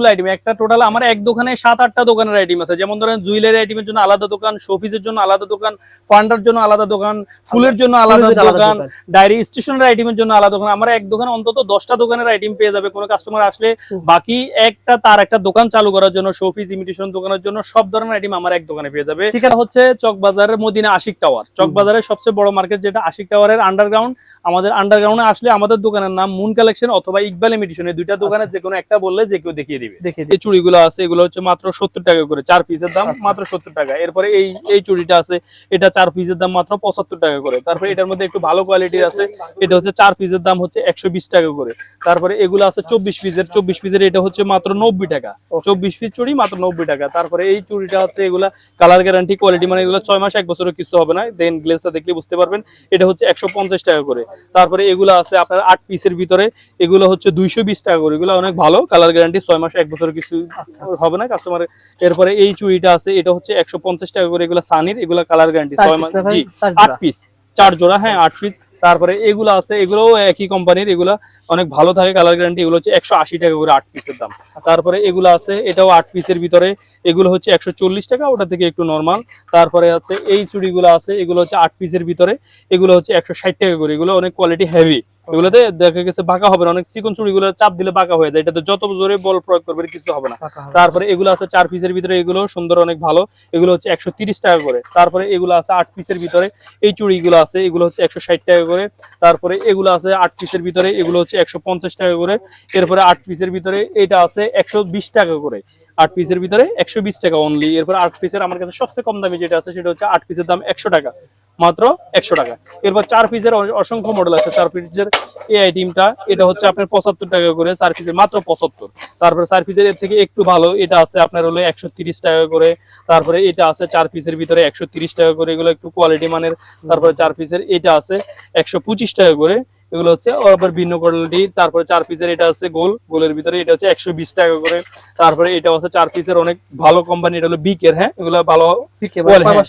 অনেকগুলো আইটেম একটা টোটাল আমার এক দোকানে সাত আটটা দোকানের আইটেম আছে। যেমন ধরেন জুয়েলারি আইটেমের জন্য আলাদা দোকান শোপিসের জন্য আলাদা দোকান ফান্ডার জন্য আলাদা দোকান ফুলের জন্য আলাদা দোকান। ডায়েরি স্টেশনারি আইটেমের জন্য আলাদা দোকান। আমার এক দোকানে অন্তত দশটা দোকানের আইটেম পেয়ে যাবে কোনো কাস্টমার আসলে। বাকি একটা তার একটা দোকান চালু করার জন্য শোপিস ইমিটেশন দোকানের জন্য সব ধরনের আইটেম আমার এক দোকানে পেয়ে যাবে। ঠিক আছে। হচ্ছে চকবাজারের মদিনা আশিক টাওয়ার চকবাজারের সবচেয়ে বড় মার্কেট যেটা আশিক টাওয়ারের আন্ডারগ্রাউন্ড আমাদের আন্ডারগ্রাউন্ডে আসলে আমাদের দোকানের নাম মুন কালেকশন অথবা ইকবাল ইমিটেশন এই দুইটা দোকানের যে কোনো একটা বললে যে কেউ দেখিয়ে দিবে। দেখে এই চুড়িগুলো আছে এগুলো হচ্ছে মাত্র সত্তর টাকা করে চার পিসের দাম আচ্ছা। মাত্র সত্তর টাকা। এরপরে এই এই চুড়িটা আছে এটা চার পিসের দাম মাত্র পঁচাত্তর টাকা করে। তারপরে এটার মধ্যে একটু ভালো কোয়ালিটির আছে এটা হচ্ছে চার পিসের দাম হচ্ছে একশো বিশ টাকা করে। তারপরে এগুলো আছে চব্বিশ পিসের চব্বিশ পিসের এটা হচ্ছে মাত্র নব্বই টাকা। চব্বিশ পিস চুড়ি মাত্র নব্বই টাকা। তারপরে এই চুড়িটা হচ্ছে এগুলা কালার গ্যারান্টি কোয়ালিটি মানে এগুলো ছয় মাস এক বছরের কিছু হবে না। দেন গ্লেসটা দেখলে বুঝতে পারবেন এটা হচ্ছে একশো পঞ্চাশ টাকা করে। তারপরে এগুলো আছে আপনার আট পিসের ভিতরে এগুলো হচ্ছে দুইশো বিশ টাকা করে। এগুলো অনেক ভালো কালার গ্যারান্টি ছয় মাস এক বছরের কিছু হবে না কাস্টমার এরপরে এই চুড়িটা আছে এটা হচ্ছে একশো পঞ্চাশ টাকা করে এগুলো সানির এগুলো কালার গ্যারান্টি চার ছয় মাস জি আট? পিস চার জোড়া হ্যাঁ আট পিস তারপরে এগুলো আছে এগুলোও একই কোম্পানির এগুলো অনেক ভালো থাকে কালার গ্যারান্টি এগুলো হচ্ছে একশো আশি টাকা করে আট পিসের দাম। তারপরে এগুলো আছে এটাও আট পিসের ভিতরে এগুলো হচ্ছে একশো চল্লিশ টাকা ওটা থেকে একটু নর্মাল তারপরে আছে এই চুড়িগুলো আছে এগুলো হচ্ছে আট পিসের ভিতরে এগুলো হচ্ছে একশো ষাট টাকা করে এগুলো অনেক কোয়ালিটি হেভি এগুলোতে দেখা গেছে বাঁকা হবে না অনেক চিকন চুড়িগুলো চাপ দিলে বাঁকা হয়ে যায় এটাতে যত জোরে বল প্রয়োগ করবে কিছু হবে না। তারপরে এগুলো আছে চার পিসের ভিতরে এগুলো সুন্দর অনেক ভালো এগুলো হচ্ছে একশো তিরিশ টাকা করে। তারপরে এগুলো আছে আট পিসের ভিতরে এই চুড়িগুলো আছে এগুলো হচ্ছে একশো ষাট টাকা করে। তারপরে এগুলো আছে আট পিসের ভিতরে এগুলো হচ্ছে একশো পঞ্চাশ টাকা করে। এরপরে আট পিসের ভিতরে এটা আছে একশো বিশ টাকা করে। আট পিসের ভিতরে একশো বিশ টাকা অনলি এরপর আট পিসের আমার কাছে সবচেয়ে কম দামি যেটা আছে সেটা হচ্ছে আট পিসের দাম একশো টাকা। মাত্র একশো টাকা। এরপর চার পিসের অসংখ্য মডেল আছে। চার পিসের এই আইটেমটা এটা হচ্ছে আপনার পঁচাত্তর টাকা করে চার পিসের মাত্র পঁচাত্তর। তারপরে চার পিসের এর থেকে একটু ভালো, এটা আছে আপনার হলো একশো টাকা করে। তারপরে এটা আছে চার পিসের ভিতরে একশো টাকা করে। এগুলো একটু কোয়ালিটি মানের। তারপরে চার পিসের এটা আছে একশো পঁচিশ টাকা করে। এগুলো হচ্ছে আবার ভিন্ন কোয়ালিটি। তারপরে চার পিসের এটা আছে গোল। গোলের ভিতরে এটা হচ্ছে একশো বিশ টাকা করে। তারপরে এটা আছে চার পিসের অনেক ভালো কোম্পানি এটা হলো বিকের হ্যাঁ? এগুলো ভালো কয় হ্যাঁ।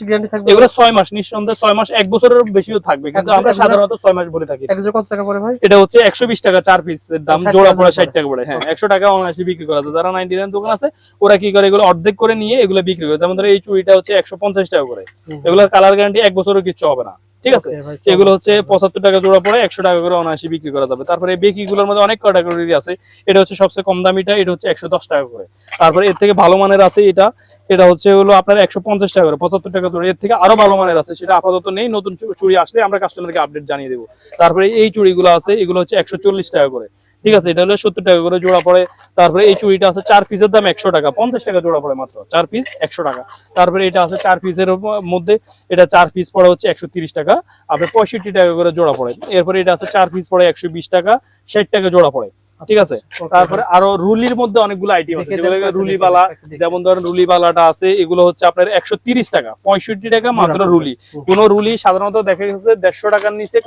এগুলো ছয় মাস নিঃসন্দেহে ছয় মাস এক বছরের বেশিও থাকবে। কিন্তু আমরা সাধারণত ছয় মাস বলে থাকি। কত টাকা পড়ে ভাই? এটা হচ্ছে একশো বিশ টাকা চার পিস দাম জোড়া পড়ে ষাট টাকা পড়ে হ্যাঁ। একশো টাকা অনায়াসে বিক্রি করা যায়। যারা নাইনটি নাইন দোকান আছে ওরা কি করে এগুলো অর্ধেক করে নিয়ে এগুলো বিক্রি করে। যেমন ধরো এই চুড়িটা হচ্ছে একশো পঞ্চাশ টাকা করে। এগুলো কালার গ্যারান্টি এক বছরও কিছু হবে না। ঠিক আছে। এগুলো হচ্ছে পঁচাত্তর টাকা জোড়া পড়ে একশো টাকা করে অনায়াসে বিক্রি করা যাবে। তারপরে বেকি গুলোর মধ্যে অনেক ক্যাটাগরি আছে। এটা হচ্ছে সবচেয়ে কম দামিটা এটা হচ্ছে একশো দশ টাকা করে। তারপরে এর থেকে ভালো মানের আছে এটা। এটা হচ্ছে হলো আপনার একশো পঞ্চাশ টাকা করে পঁচাত্তর টাকা জোড়া। এর থেকে আরও ভালো মানের আছে সেটা আপাতত নেই। নতুন চুরি চুড়ি আসলে আমরা কাস্টমারকে আপডেট জানিয়ে দেবো। তারপরে এই চুড়িগুলো আছে এগুলো হচ্ছে একশো চল্লিশ টাকা করে। ঠিক আছে, এটা হলো সত্তর টাকা করে জোড়া পড়ে, তারপরে এই চুড়িটা আছে চার পিসের দাম একশো টাকা, পঞ্চাশ টাকা জোড়া পড়ে মাত্র, চার পিস একশো টাকা। তারপরে এটা আছে চার পিসের মধ্যে, এটা চার পিস পড়ে হচ্ছে একশো টাকা, আপনার পঁয়ষট্টি টাকা করে জোড়া পড়ে। এরপরে এটা আছে চার পিস পড়ে একশো বিশ টাকা, ষাট টাকা জোড়া পড়ে। ঠিক আছে? তারপরে আরও রুলির মধ্যে অনেকগুলো আইটেম আছে। যেগুলো রুলি বালা। যেমন ধরেন রুলি বালাটা আছে এগুলো হচ্ছে আপনার একশো টাকা পঁয়ষট্টি টাকা মাত্র রুলি। কোন রুলি সাধারণত দেখা গেছে দেড়শো টাকার নিচে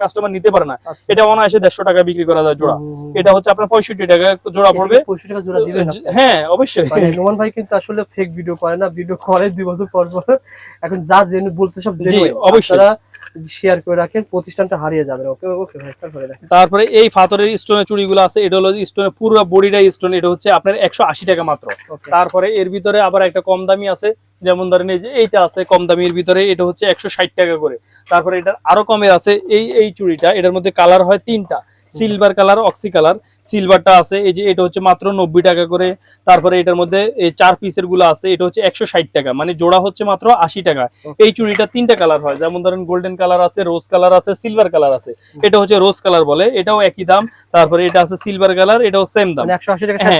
কাস্টমার নিতে পারে না। আচ্ছা। এটা অনায়াসে দেড়শো টাকা বিক্রি করা যায় জোড়া। এটা হচ্ছে আপনার পঁয়ষট্টি টাকা জোড়া পড়বে? হ্যাঁ অবশ্যই। মানে নোমান ভাই কিন্তু আসলে ফেক ভিডিও করে না ভিডিও করে দুই বছর পর পর। এখন যা জেনে বলতে সব জেনে অবশ্যই। শেয়ার করে রাখেন প্রতিষ্ঠানটা হারিয়ে যাবে ওকে ওকে ভাই তারপরে এই ফাতরের স্টোনের চুড়িগুলো আছে এটা হলো স্টোনের পুরো বডিটাই স্টোন এটা হচ্ছে আপনার একশো আশি টাকা মাত্র। তারপরে এর ভিতরে আবার একটা কম দামি আছে যেমন ধরেন এই যে এইটা আছে কম দামির ভিতরে এটা হচ্ছে একশো ষাট টাকা করে। তারপরে এটা আরও কমে আছে এই এই চুড়িটা এটার মধ্যে কালার হয় তিনটা সিলভার কালার অক্সি কালার সিলভারটা আছে এই যে এটা হচ্ছে মাত্র নব্বই টাকা করে। তারপরে এটার মধ্যে এই চার পিসেরগুলো আছে এটা হচ্ছে একশো ষাট টাকা মানে জোড়া হচ্ছে মাত্র আশি টাকা। এই চুড়িটা তিনটা কালার হয় যেমন ধরেন গোল্ডেন কালার আছে রোজ কালার আছে সিলভার কালার আছে। এটা হচ্ছে রোজ কালার বলে এটাও একই দাম। তারপরে এটা আছে সিলভার কালার এটাও সেম দাম। মানে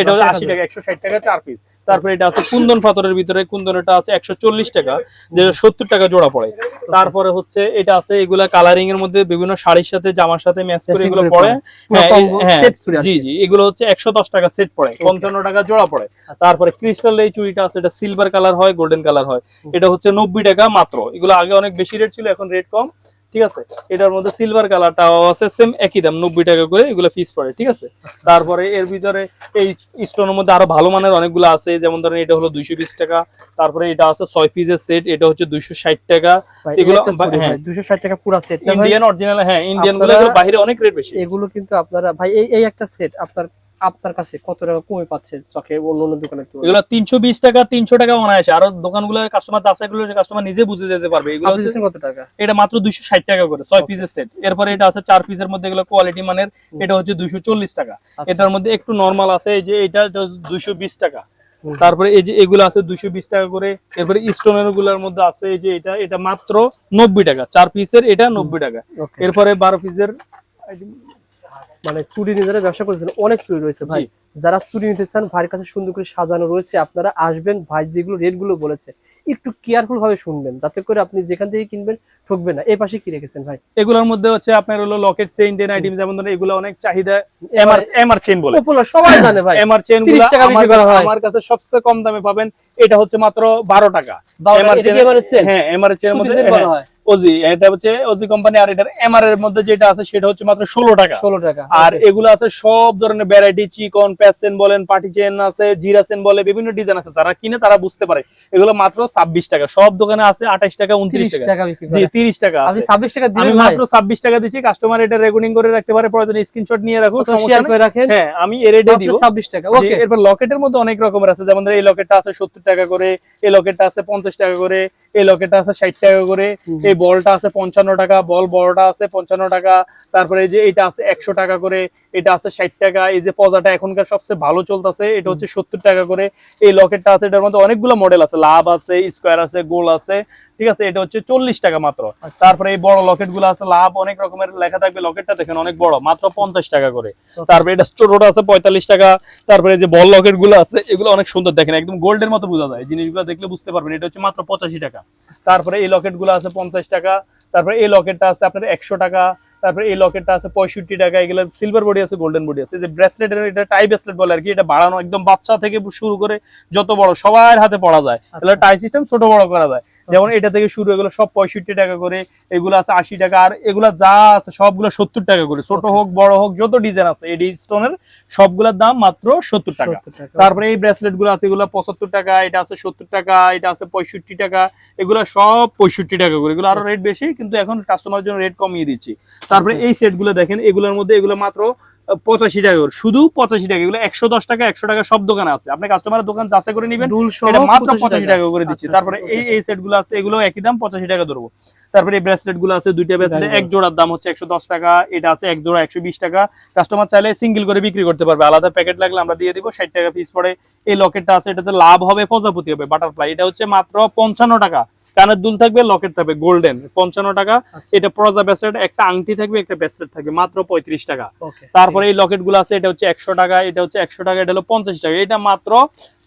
এটা হচ্ছে আশি টাকা একশো ষাট টাকা চার পিস তারপরে এটা আছে কুন্দন পাথরের ভিতরে কুন্দনটা আছে একশো চল্লিশ টাকা যেটা সত্তর টাকা জোড়া পড়ে। তারপরে হচ্ছে এটা আছে এগুলা কালারিং এর মধ্যে বিভিন্ন শাড়ির সাথে জামার সাথে ম্যাচ করে এগুলো পড়ে। হ্যাঁ, হ্যাঁ, চুড়ি জি জি এগুলো হচ্ছে একশো দশ টাকা সেট পড়ে টাকা জোড়া পড়ে। তারপরে ক্রিস্টাল এই চুড়িটা আছে এটা সিলভার কালার হয় গোল্ডেন কালার হয়। এটা হচ্ছে নব্বই টাকা মাত্র। এগুলো আগে অনেক বেশি রেট ছিল এখন রেট কম। ঠিক আছে? এটার মধ্যে সিলভার কালারটাও আছে সেম একই দাম নব্বই টাকা করে এগুলো ফিস পড়ে ঠিক আছে? তারপরে এর ভিতরে এই স্টোনের মধ্যে আরও ভালো মানের অনেকগুলো আছে যেমন ধরেন এটা হলো দুইশো বিশ টাকা তারপরে এটা আছে ছয় পিসের সেট এটা হচ্ছে দুইশো ষাট টাকা। এগুলো হ্যাঁ। ভাই, 260 টাকা পুরা সেট ইন্ডিয়ান অরিজিনাল হ্যাঁ ইন্ডিয়ানগুলো বাইরে অনেক রেট বেশি। এগুলো কিন্তু আপনারা ভাই এই এই একটা সেট আপনার আপনার কাছে কত টাকা কমে পাচ্ছে চকে অন্য অন্য দোকানে এগুলো তিনশো বিশ টাকা তিনশো টাকা অনায়াসে। আরও দোকানগুলো কাস্টমার যাচাই করলে কাস্টমার নিজে বুঝে যেতে পারবে। এগুলো হচ্ছে কত টাকা? এটা মাত্র দুইশো ষাট টাকা করে ছয় পিসের সেট এরপরে এটা আছে চার পিসের মধ্যে এগুলো কোয়ালিটি মানের এটা হচ্ছে দুইশো চল্লিশ টাকা। আচ্ছা, এটার মধ্যে একটু নর্মাল আছে এই যে এটা দুইশো বিশ টাকা। তারপরে এই যে এগুলো আছে দুইশো বিশ টাকা করে এরপরে স্টোনেরগুলার মধ্যে আছে এই যে এটা এটা মাত্র নব্বই টাকা। চার পিসের এটা নব্বই টাকা। এরপরে বারো পিসের মানে চুরি নিজেরা ব্যবসা করেছেন অনেক চুরি রয়েছে ভাই। যারা চুরি নিতে চান ভাইয়ের কাছে সুন্দর করে সাজানো রয়েছে। আপনারা আসবেন ভাই যেগুলো রেটগুলো বলেছে একটু কেয়ারফুল ভাবে শুনবেন যাতে করে আপনি যেখান থেকে কিনবেন ঠকবেন না। এই পাশে কি রেখেছেন ভাই? এগুলোর মধ্যে হচ্ছে আপনার হলো লকেট চেইন টেন আইটেম যেমন ধরেন এগুলো অনেক চাহিদা এমআর এমআর চেইন বলে। পপুলার সবাই জানে ভাই। এমআর চেইনগুলো টাকা। আমার কাছে সবচেয়ে কম দামে পাবেন এটা হচ্ছে মাত্র বারো টাকা। 12 MR এটা কি chain- এবারে চেন? হ্যাঁ এমআর চেইন সুতির মধ্যে বলা হ্যাঁ। ওজি এটা হচ্ছে ওজি কোম্পানি আর এটার এমআর এর মধ্যে যেটা আছে সেটা হচ্ছে মাত্র ষোলো টাকা। ষোলো টাকা। আর এগুলো আছে সব ধরনের ভ্যারাইটি চিকন প্যাসেন বলেন পার্টি চেন আছে জিরা চেন বলে বিভিন্ন ডিজাইন আছে। যারা কিনে তারা বুঝতে পারে। এগুলো মাত্র ছাব্বিশ টাকা। সব দোকানে আছে আঠাশ টাকা উনত্রিশ টাকা। জি তিরিশ টাকা আছে। 26 টাকা আমি মাত্র ছাব্বিশ টাকা দিচ্ছি। কাস্টমার এটা রেকর্ডিং করে রাখতে পারে। প্রয়োজনে স্ক্রিনশট নিয়ে রাখেন হ্যাঁ আমি এর রেটে দিব। 26 টাকা। ওকে এরপর লকেটের মধ্যে অনেক রকমের আছে। যেমন এই লকেটটা আছে সত্তর টাকা করে এই লকেটটা আছে পঞ্চাশ টাকা করে এই লকেটটা আছে ষাট টাকা করে এই বলটা আছে পঞ্চান্ন টাকা বল বড়টা আছে পঞ্চান্ন টাকা তারপরে এই যে এটা আছে একশো টাকা করে এটা আছে ষাট টাকা। এই যে পজাটা এখনকার সবচেয়ে ভালো চলতেছে এটা হচ্ছে সত্তর টাকা করে। এই লকেটটা আছে এটার মধ্যে অনেকগুলো মডেল আছে। লাভ আছে স্কোয়ার আছে গোল আছে ঠিক আছে? এটা হচ্ছে চল্লিশ টাকা মাত্র। আচ্ছা। তারপরে এই বড় লকেটগুলো আছে লাভ অনেক রকমের লেখা থাকবে। লকেটটা দেখেন অনেক বড় মাত্র পঞ্চাশ টাকা করে। তারপরে এটা ছোটটা আছে পঁয়তাল্লিশ টাকা। তারপরে যে বল লকেটগুলো আছে এগুলো অনেক সুন্দর দেখেন একদম গোল্ডের মতো বোঝা যায়। জিনিসগুলো দেখলে বুঝতে পারবেন এটা হচ্ছে মাত্র পঁচাশি টাকা। তারপরে এই লকেটগুলো আছে পঞ্চাশ টাকা। তারপরে এই লকেটটা আছে আপনার একশো টাকা। তারপরে এই লকেটটা আছে পঁয়ষট্টি টাকা এগুলো সিলভার বডি আছে গোল্ডেন বডি আছে। যে ব্রেসলেট এটা টাই ব্রেসলেট বলে আর কি এটা বাড়ানো একদম বাচ্চা থেকে শুরু করে যত বড় সবার হাতে পড়া যায়। টাই সিস্টেম ছোট বড় করা যায়। যেমন এটা থেকে শুরু এগুলো সব পঁয়ষট্টি টাকা করে এগুলো আছে আশি টাকা আর এগুলা যা আছে সবগুলো সত্তর টাকা করে। ছোট হোক বড় হোক যত ডিজাইন আছে এডি স্টোনের সবগুলোর দাম মাত্র সত্তর টাকা। 70 টাকা তারপরে এই ব্রেসলেটগুলো আছে এগুলো পঁচাত্তর টাকা এটা আছে সত্তর টাকা এটা আছে পঁয়ষট্টি টাকা এগুলো সব পঁয়ষট্টি টাকা করে। এগুলো আরও রেট বেশি কিন্তু এখন কাস্টমার জন্য রেট কমিয়ে দিচ্ছি। তারপরে এই সেটগুলো দেখেন এগুলোর মধ্যে এগুলো মাত্র পঁচাশি টাকা করে। শুধু পঁচাশি টাকা। এগুলো একশো দশ টাকা একশো টাকা সব দোকানে আছে। আপনি কাস্টমারের দোকান যাচাই করে নেবেন। এটা মাত্র পঁচাশি টাকা। করে দিচ্ছি। আচ্ছা, তারপরে আচ্ছা, এই এই সেটগুলো আছে এগুলো একই দাম পঁচাশি টাকা ধরবো। তারপরে এই ব্রেসলেটগুলো আছে দুইটা ব্রেসলেট এক জোড়ার দাম হচ্ছে একশো দশ টাকা। এটা আছে এক জোড়া একশো বিশ টাকা। কাস্টমার চাইলে সিঙ্গেল করে বিক্রি করতে পারবে। আলাদা প্যাকেট লাগলে আমরা দিয়ে দিব ষাট টাকা পিস পড়ে এই লকেটটা আছে এটাতে লাভ হবে প্রজাপতি হবে বাটারফ্লাই এটা হচ্ছে মাত্র পঞ্চান্ন টাকা। কানের দুল থাকবে লকেট থাকবে গোল্ডেন। পঞ্চান্ন টাকা। আচ্ছা। এটা প্রজা ব্রেসলেট একটা আংটি থাকবে একটা ব্রেসলেট থাকবে মাত্র পঁয়ত্রিশ টাকা। তারপরে এই লকেটগুলো আছে এটা হচ্ছে একশো টাকা এটা হচ্ছে একশো টাকা এটা হলো পঞ্চাশ টাকা এটা মাত্র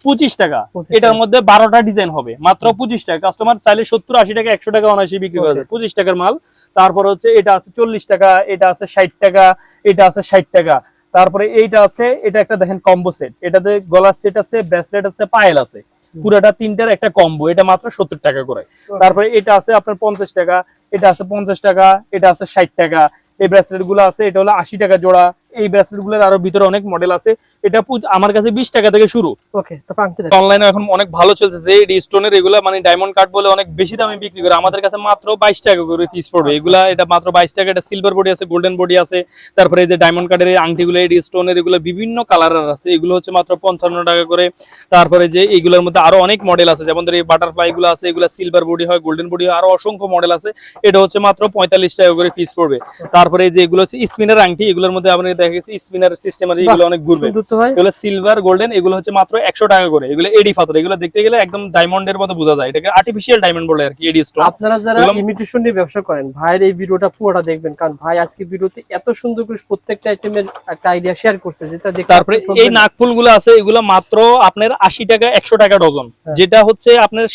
পঁচিশ টাকা। এটার মধ্যে বারোটা ডিজাইন হবে মাত্র পঁচিশ টাকা। কাস্টমার চাইলে সত্তর আশি টাকা একশো টাকা অনায়াসে বিক্রি করা যায় পঁচিশ টাকার মাল। তারপর হচ্ছে এটা আছে চল্লিশ টাকা এটা আছে ষাট টাকা এটা আছে ষাট টাকা। তারপরে এইটা আছে এটা একটা দেখেন কম্বো সেট এটাতে গলার সেট আছে ব্রেসলেট আছে পায়েল আছে। পুরোটা তিনটার একটা কম্বো এটা মাত্র সত্তর টাকা করে। তারপরে এটা আছে আপনার পঞ্চাশ টাকা এটা আছে পঞ্চাশ টাকা এটা আছে ষাট টাকা। এই ব্রেসলেটগুলো আছে এটা হলো আশি টাকা জোড়া এই ব্রেসলেটগুলোর আরও ভিতরে অনেক মডেল আছে। এটা আমার কাছে বিশ টাকা থেকে শুরু। ওকে তারপর অনলাইনে এখন অনেক ভালো চলতেছে। এই স্টোনের এগুলা মানে ডায়মন্ড কাট বলে অনেক বেশি দামে বিক্রি করে। আমাদের কাছে মাত্র বাইশ টাকা করে পিস পড়বে। এগুলা এটা মাত্র বাইশ টাকা। এটা সিলভার বডি আছে গোল্ডেন বডি আছে। তারপরে এই যে ডায়মন্ড কাটের আংটিগুলো এই স্টোনের এগুলো বিভিন্ন কালারের আছে। এগুলো হচ্ছে মাত্র পঞ্চান্ন টাকা করে। তারপরে যে এইগুলোর মধ্যে আরও অনেক মডেল আছে। যেমন ধর এই বাটারফ্লাই গুলো আছে এগুলো সিলভার বডি হয় গোল্ডেন বডি হয় আরও অসংখ্য মডেল আছে। এটা হচ্ছে মাত্র পঁয়তাল্লিশ টাকা করে পিস পড়বে। তারপরে এই যে এগুলো হচ্ছে স্পিনার আংটি এগুলোর মধ্যে আপনার দেখা গেছে স্পিনার সিস্টেম এগুলো অনেক ঘুরবে। এগুলো সিলভার গোল্ডেন এগুলো হচ্ছে মাত্র একশো টাকা করে। এগুলো এডি পাথর এগুলো দেখতে গেলে একদম ডায়মন্ডের মতো বোঝা যায়। এটাকে আর্টিফিশিয়াল ডায়মন্ড বলে আর কি এডি স্টোন আপনারা যারা ইমিটেশন নিয়ে ব্যবসা করেন ভাইয়ের এই ভিডিওটা পুরোটা দেখবেন। কারণ ভাই আজকে ভিডিওতে এত সুন্দর করে প্রত্যেকটা আইটেমের একটা আইডিয়া শেয়ার করছে যেটা দেখে তারপরে এই। নাকফুলগুলো আছে এগুলো মাত্র আপনার আশি টাকা একশো টাকা ডজন। হ্যাঁ। যেটা হচ্ছে আপনার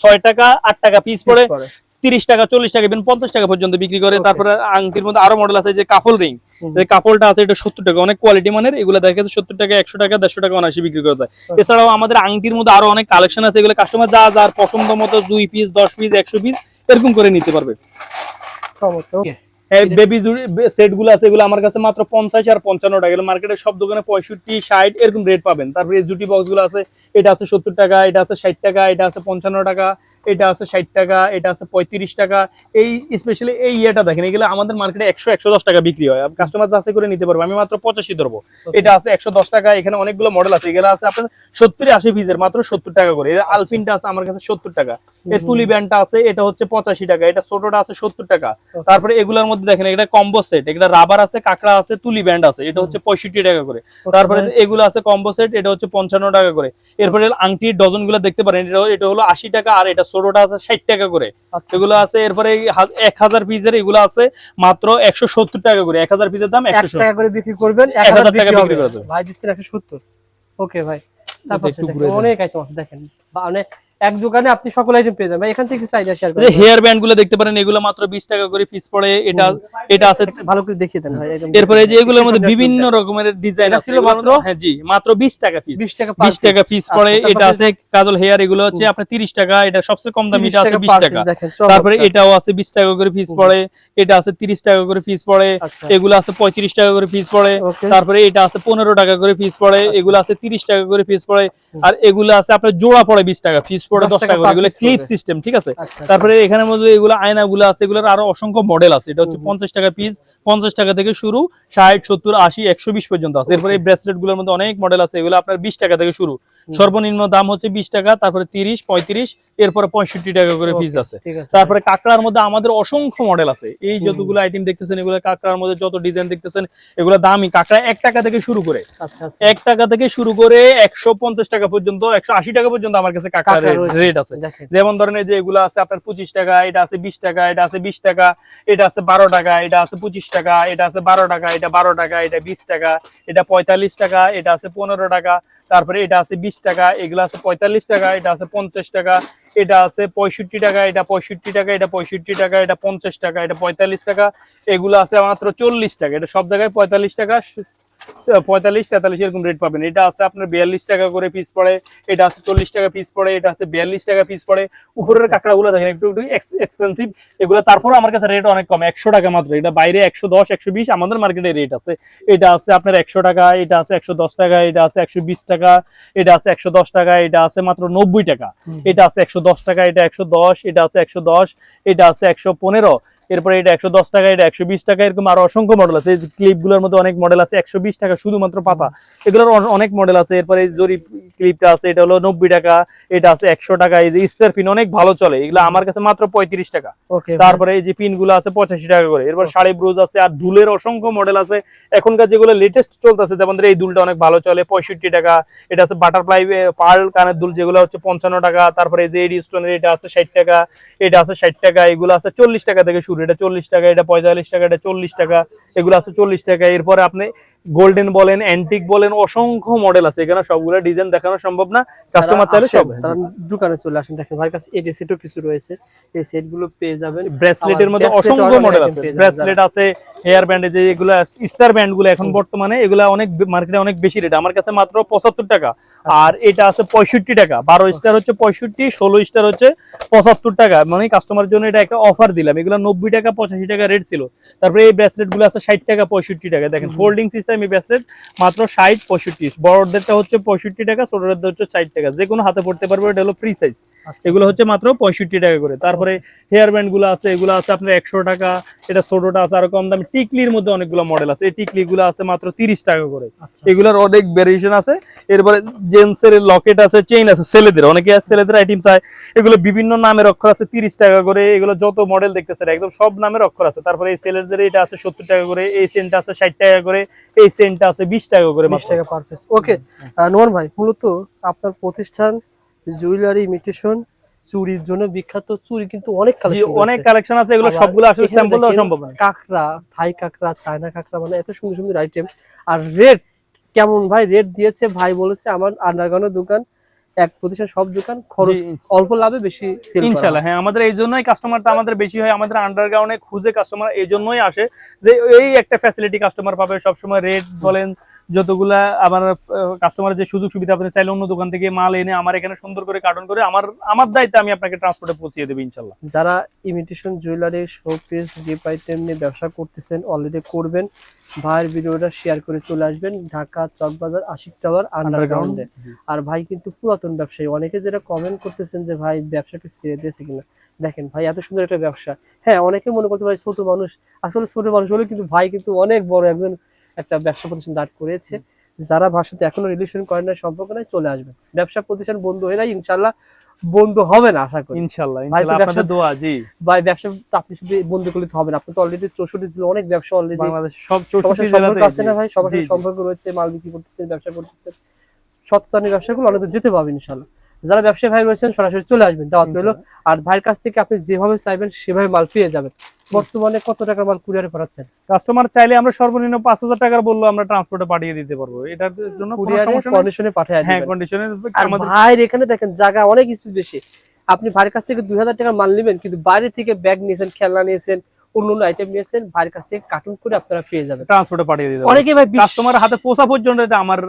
ছয় টাকা আট টাকা পিস পড়ে। তিরিশ টাকা চল্লিশ টাকা ইভেন পঞ্চাশ টাকা পর্যন্ত বিক্রি করে। তারপরে আংটির মধ্যে আরও মডেল আছে যে কাপল রিং। কাপড়টা আছে এটা সত্তর টাকা। অনেক কোয়ালিটি মানের এগুলো দেখা যাচ্ছে সত্তর টাকা একশো টাকা দেড়শো টাকা অনায়াসে বিক্রি করা যায়। এছাড়াও আমাদের আংটির মধ্যে আরও অনেক কালেকশন আছে এগুলো কাস্টমার যা যার পছন্দ মতো দুই পিস দশ পিস একশো পিস এরকম করে নিতে পারবে. বেবি সেটগুলো আছে এগুলো আমার কাছে মাত্র পঞ্চাশ আর পঞ্চান্ন টাকা। এগুলো মার্কেটে সব দোকানে পঁয়ষট্টি ষাট এরকম রেট পাবেন। তারপরে জুটি বক্সগুলো আছে এটা আছে সত্তর টাকা এটা আছে ষাট টাকা এটা আছে পঞ্চান্ন টাকা। এটা আছে ষাট টাকা এটা আছে পঁয়ত্রিশ টাকা। এই স্পেশালি এই ইয়েটা দেখেন এগুলো আমাদের মার্কেটে একশো একশো দশ টাকা বিক্রি হয়। কাস্টমার যাচাই করে নিতে পারব। আমি মাত্র পঁচাশি ধরবো। এটা আছে একশো দশ টাকা এখানে অনেকগুলো মডেল আছে। এগুলো আছে আপনার সত্তর আশি পিসের মাত্র সত্তর টাকা করে। এটা আলফিনটা আছে আমার কাছে সত্তর টাকা। এই তুলি ব্যান্ডটা আছে এটা হচ্ছে পঁচাশি টাকা। এটা ছোটটা আছে সত্তর টাকা। তারপরে এগুলোর মধ্যে দেখেন এটা কম্বো সেট এটা রাবার আছে কাঁকড়া আছে তুলি ব্যান্ড আছে। এটা হচ্ছে পঁয়ষট্টি টাকা করে। তারপরে এগুলো আছে কম্বো সেট এটা হচ্ছে পঞ্চান্ন টাকা করে। এরপরে আংটির ডজনগুলো দেখতে পারেন। এটা এটা হলো আশি টাকা আর এটা ছোটটা আছে ষাট টাকা করে। আচ্ছা, এগুলো আছে এরপরে এক হাজার পিসের এগুলো আছে মাত্র একশো সত্তর টাকা করে। এক হাজার পিসের দাম একশো টাকা করে বিক্রি করবেন এক হাজার টাকা বিক্রি বিক্রি করা করবে যাবে। ভাই দিচ্ছেন একশো সত্তর। ওকে ভাই তারপর অনেক আইটেম আছে দেখেন। মানে এক দোকানে আপনি সকল আইটেম পেয়ে যাবেন। এখান থেকে কিছু আইডিয়া শেয়ার করেন হেয়ার ব্যান্ডগুলো দেখতে পারেন এগুলো মাত্র বিশ টাকা করে পিস পড়ে। এটা এটা আছে ভালো করে দেখিয়ে দেন ভাই এরপরে যে এগুলোর মধ্যে বিভিন্ন রকমের ডিজাইন আছে। ছিল মাত্র? হ্যাঁ জি মাত্র বিশ টাকা পিস 20 টাকা per বিশ টাকা পিস আচ্ছা, পড়ে। এটা আছে কাজল হেয়ার এগুলো হচ্ছে আপনার তিরিশ টাকা। এটা সবচেয়ে কম দামি এটা আছে বিশ per টাকা। তারপরে এটাও আছে বিশ টাকা করে পিস পড়ে। এটা আছে তিরিশ টাকা করে পিস পড়ে। আচ্ছা। এগুলো আছে পঁয়ত্রিশ টাকা করে পিস পড়ে। তারপরে এটা আছে পনেরো টাকা করে পিস পড়ে। আচ্ছা। এগুলো আছে তিরিশ টাকা করে পিস পড়ে। আর এগুলো আছে আপনার জোড়া পড়ে বিশ টাকা পিস পড়ে 10 দশ টাকা টাকা করে এগুলো ক্লিপ সিস্টেম ঠিক আছে? আচ্ছা, তারপরে এখানের মধ্যে এগুলো আয়না গুলো আছে এগুলোর আরও অসংখ্য মডেল আছে। এটা হচ্ছে পঞ্চাশ টাকা পিস পঞ্চাশ টাকা থেকে শুরু ষাট সত্তর আশি একশো বিশ পর্যন্ত আছে। এরপরে এই ব্রেসলেটগুলোর মধ্যে অনেক মডেল আছে এগুলো আপনার বিশ টাকা থেকে শুরু। সর্বনিম্ন দাম হচ্ছে বিশ টাকা তারপরে তিরিশ পঁয়ত্রিশ এরপরে পঁয়ষট্টি টাকা করে পিস আছে। তারপরে কাঁকড়ার মধ্যে আমাদের অসংখ্য মডেল আছে। এই যতগুলো আইটেম দেখতেছেন এগুলো কাঁকড়ার মধ্যে যত ডিজাইন দেখতেছেন এগুলো দামি কাঁকড়া এক টাকা থেকে শুরু করে। আচ্ছা আচ্ছা। এক টাকা থেকে শুরু করে একশো পঞ্চাশ টাকা পর্যন্ত একশো আশি টাকা পর্যন্ত আমার কাছে কাঁকড়া। রেট আছে যেমন ধরেন এই যে এগুলো আছে আপনার পঁচিশ টাকা এটা আছে বিশ টাকা এটা আছে বিশ টাকা এটা আছে বারো টাকা এটা আছে পঁচিশ টাকা এটা আছে বারো টাকা এটা বারো টাকা এটা বিশ টাকা এটা পঁয়তাল্লিশ টাকা এটা আছে পনেরো টাকা তারপরে এটা আছে বিশ টাকা এগুলো আছে পঁয়তাল্লিশ টাকা এটা আছে পঞ্চাশ টাকা এটা আছে পঁয়ষট্টি টাকা এটা পঁয়ষট্টি টাকা এটা পঁয়ষট্টি টাকা এটা পঞ্চাশ টাকা এটা পঁয়তাল্লিশ টাকা এগুলো আছে মাত্র চল্লিশ টাকা এটা সব জায়গায় পঁয়তাল্লিশ টাকা পঁয়তাল্লিশ তেতাল্লিশ এরকম রেট পাবেন এটা আছে আপনার বিয়াল্লিশ টাকা করে পিস পড়ে এটা আছে চল্লিশ টাকা পিস পড়ে এটা আছে বিয়াল্লিশ টাকা পিস পড়ে উপরের কাঁকড়াগুলো দেখেন একটু একটু এক্সপেন্সিভ এগুলো তারপরে আমার কাছে রেট অনেক কম একশো টাকা মাত্র এটা বাইরে একশো দশ একশো বিশ আমাদের মার্কেটে রেট আছে এটা আছে আপনার একশো টাকা এটা আছে একশো দশ টাকা এটা আছে একশো বিশ টাকা এটা আছে একশো দশ টাকা এটা আছে মাত্র নব্বই টাকা এটা আছে একশো দশ টাকা এটা একশো দশ এটা আছে একশো দশ এটা আছে একশো পনেরো এরপরে এটা একশো দশ টাকা এটা একশো বিশ টাকা এরকম আরও অসংখ্য মডেল আছে। ক্লিপগুলোর মধ্যে অনেক মডেল আছে একশো বিশ টাকা শুধুমাত্র পাতা। এগুলোর অনেক মডেল আছে। এরপরে এই জরি ক্লিপটা আছে এটা হলো নব্বই টাকা এটা আছে একশো টাকা এই যে স্টার পিন অনেক ভালো চলে। এগুলো আমার কাছে মাত্র পঁয়ত্রিশ টাকা। তারপরে এই যে পিনগুলো আছে পঁচাশি টাকা করে। এরপর শাড়ি ব্রুজ আছে আর দুলের অসংখ্য মডেল আছে। এখনকার যেগুলো লেটেস্ট চলতেছে যেমন এই দুলটা অনেক ভালো চলে পঁয়ষট্টি টাকা। এটা আছে বাটারফ্লাই পার্ল কানের দুল যেগুলো হচ্ছে পঞ্চান্ন টাকা। তারপরে এই যে এডি স্টোনের এটা আছে ষাট টাকা এটা আছে ষাট টাকা এগুলো আছে চল্লিশ টাকা থেকে শুরু। এটা চল্লিশ টাকা, এটা পঁয়তাল্লিশ টাকা, এটা চল্লিশ টাকা, এগুলো আছে চল্লিশ টাকা। এরপরে আপনি গোল্ডেন বলেন অ্যান্টিক বলেন অসংখ্য মডেল আছে। এখানে সবগুলো ডিজাইন দেখানো সম্ভব না। কাস্টমার চাইলে সব দোকানে চলে আসেন। দেখেন ভাইয়ের কাছে এডি সেটও কিছু রয়েছে। এই সেটগুলো পেয়ে যাবেন। ব্রেসলেটের মধ্যে অসংখ্য মডেল আছে। ব্রেসলেট আছে হেয়ার ব্যান্ডে যে এগুলো স্টার ব্যান্ডগুলো এখন বর্তমানে এগুলো অনেক মার্কেটে অনেক বেশি রেট আমার কাছে মাত্র পঁচাত্তর টাকা। আর এটা আছে পঁয়ষট্টি টাকা। বারো স্টার হচ্ছে পঁয়ষট্টি ষোলো স্টার হচ্ছে পঁচাত্তর টাকা। মানে কাস্টমার জন্য এটা একটা অফার দিলাম। এগুলো নব্বই টাকা পঁচাশি টাকা রেট ছিল। তারপরে এই ব্রেসলেটগুলো আছে ষাট টাকা পঁয়ষট্টি টাকা। দেখেন ফোল্ডিং সিস্টেম এই ব্রেসলেট মাত্র ষাট পঁয়ষট্টি। বড়দেরটা হচ্ছে পঁয়ষট্টি টাকা ছোটদের হচ্ছে ষাট টাকা। যে কোনো হাতে পড়তে পারবে এটা হলো ফ্রি সাইজ আচ্ছা, এগুলো হচ্ছে মাত্র পঁয়ষট্টি টাকা করে। তারপরে হেয়ার ব্যান্ডগুলো আছে এগুলো আছে আপনার একশো টাকা। এটা ছোটটা আছে আরও কম দামি। টিকলির মধ্যে অনেকগুলো মডেল আছে। এই টিকলি গুলো আছে মাত্র তিরিশ টাকা করে। আচ্ছা, এগুলোর অনেক ভেরিয়েশন আছে। এরপরে জেন্টসের লকেট আছে চেইন আছে ছেলেদের। অনেকে আছে ছেলেদের আইটেম চায়। এগুলো বিভিন্ন নামের অক্ষর আছে তিরিশ টাকা করে। এগুলো যত মডেল দেখতেছে একদম সব নামের অক্ষর আছে। তারপরে এই ছেলেদের এটা আছে সত্তর টাকা করে। এই সেন্টটা আছে ষাট টাকা করে। এই সেন্টটা আছে বিশ টাকা করে বিশ মাত্র। টাকা পার পিস ওকে নোমান ভাই মূলত আপনার প্রতিষ্ঠান জুয়েলারি ইমিটেশন চুরির জন্য বিখ্যাত চুরি কিন্তু অনেক কালেকশন কালেকশন অনেক কালেকশন আছে এগুলো সবগুলো আসলে স্যাম্পল দেওয়া সম্ভব না। কাকড়া ভাই কাকড়া চায়না কাকড়া মানে এত সুন্দর সুন্দর আইটেম আর রেট কেমন ভাই? রেট দিয়েছে ভাই বলেছে আমার আন্ডারগ্রাউন্ডের দোকান এক প্রতিষ্ঠান সব দোকান খরচ অল্প লাভে বেশি ইনশাল্লাহ হ্যাঁ। আমাদের এই জন্যই কাস্টমারটা আমাদের বেশি হয় আমাদের আন্ডারগ্রাউন্ডে খুঁজে কাস্টমার এই জন্যই আসে যে এই একটা ফ্যাসিলিটি কাস্টমার পাবে সবসময় রেট বলেন যতগুলা আমার কাস্টমারের যে সুযোগ সুবিধা আপনি চাইলে অন্য দোকান থেকে মাল এনে আমার এখানে সুন্দর করে কার্টন করে আমার আমার দায়িত্বে আমি আপনাকে ট্রান্সপোর্টে পৌঁছিয়ে দেবো ইনশাল্লাহ। যারা imitation jewellery showpiece gift item নিয়ে ব্যবসা করতেছেন অলরেডি করবেন ভাইয়ের ভিডিওটা শেয়ার করে চলে আসবেন ঢাকা চকবাজার আশিক টাওয়ার আন্ডারগ্রাউন্ডে আর ভাই কিন্তু পুরাতন ব্যবসায়ী অনেকে যেটা কমেন্ট করতেছেন যে ভাই ব্যবসাকে ছেড়ে দিয়েছে কিনা। দেখেন ভাই এত সুন্দর একটা ব্যবসা। হ্যাঁ অনেকে মনে করতে ভাই ছোট মানুষ আসলে ছোট মানুষ হলে কিন্তু ভাই কিন্তু অনেক বড় একজন একটা ব্যবসা প্রতিষ্ঠান দাঁড় করেছে। যারা ভাষাতে এখনও রিলেশন করেন না সম্পর্ক নাই চলে আসবেন ব্যবসা প্রতিষ্ঠান বন্ধ হয়ে যায় ইনশাল্লাহ বন্ধ হবে না আশা করি। ইনশাল্লাহ আপনাদের দোয়া জি। ভাই ব্যবসা আপনি শুধু বন্ধ করলে তো হবে না আপনি তো অলরেডি চৌষট্টি জেলা অনেক ব্যবসা অলরেডি বাংলাদেশ সব সবার চৌষট্টি সাথে সম্পর্ক জেলাতে আছে না ভাই? সবার সাথে সম্পর্ক রয়েছে মাল বিক্রি করতেছে ব্যবসা করতেছে সত্তানি ব্যবসাগুলো অনেক যেতে পারবেন ইনশাল্লাহ। যারা ব্যবসায়ী ভাই রয়েছেন সরাসরি চলে আসবেন। দাওয়াত রইল। আর ভাইয়ের কাছ থেকে আপনি যেভাবে চাইবেন সেভাবে মাল পেয়ে যাবেন। বর্তমানে কত টাকার মাল কুরিয়ারে পাঠাচ্ছেন? কাস্টমার চাইলে আমরা সর্বনিম্ন পাঁচ হাজার টাকার বলল আমরা ট্রান্সপোর্টে পাঠিয়ে দিতে পারব। এটার জন্য কন্ডিশনে পাঠিয়ে হ্যাঁ কন্ডিশনে ভাইয়ের এখানে দেখেন জায়গা অনেক স্পেস বেশি। আপনি ভাইয়ের কাছ থেকে দুই হাজার টাকার মাল নেবেন কিন্তু বাইরে থেকে ব্যাগ নিয়েছেন খেলনা নিয়েছেন অন্য অন্য আইটেম নিয়েছেন ভাইয়ের কাছ থেকে কার্টুন করে আপনারা পেয়ে যাবেন। ট্রান্সপোর্টে পাঠিয়ে অনেকে ভাই কাস্টমার হাতে পোষা পর্যন্ত এটা আমার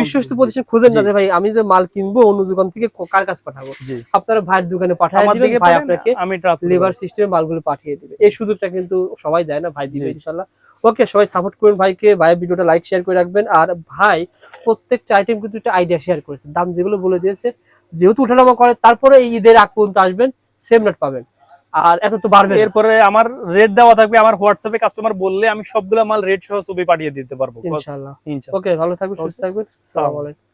বিশ্বস্ত প্রতিষ্ঠান খুঁজেন না যে ভাই আমি যে মাল কিনবো অন্য দোকান থেকে কার কাছে পাঠাবো? আপনারা ভাইয়ের দোকানে পাঠিয়ে দিবেন ভাই আপনাকে আমি লেবার সিস্টেমে মালগুলো পাঠিয়ে দিবে। এই সুযোগটা কিন্তু সবাই দেয় না ভাই দিবে। ইনশাল্লাহ ওকে সবাই সাপোর্ট করুন ভাইকে ভাইয়ের ভিডিওটা লাইক শেয়ার করে রাখবেন। আর ভাই প্রত্যেকটা আইটেম কিন্তু একটা আইডিয়া শেয়ার করেছে। দাম যেগুলো বলে দিয়েছে যেহেতু উঠানামা করে তারপরে এই ঈদের আগ পর্যন্ত আসবেন সেম রেট পাবেন। আর এত তো বাড়বে এরপরে আমার রেট দেওয়া থাকবে আমার হোয়াটসঅ্যাপে কাস্টমার বললে আমি সবগুলো মাল রেট সহ ছবি পাঠিয়ে দিতে পারব। ইনশাআল্লাহ। ওকে ভালো থাকবে সুস্থ থাকবেন। আসসালামু আলাইকুম।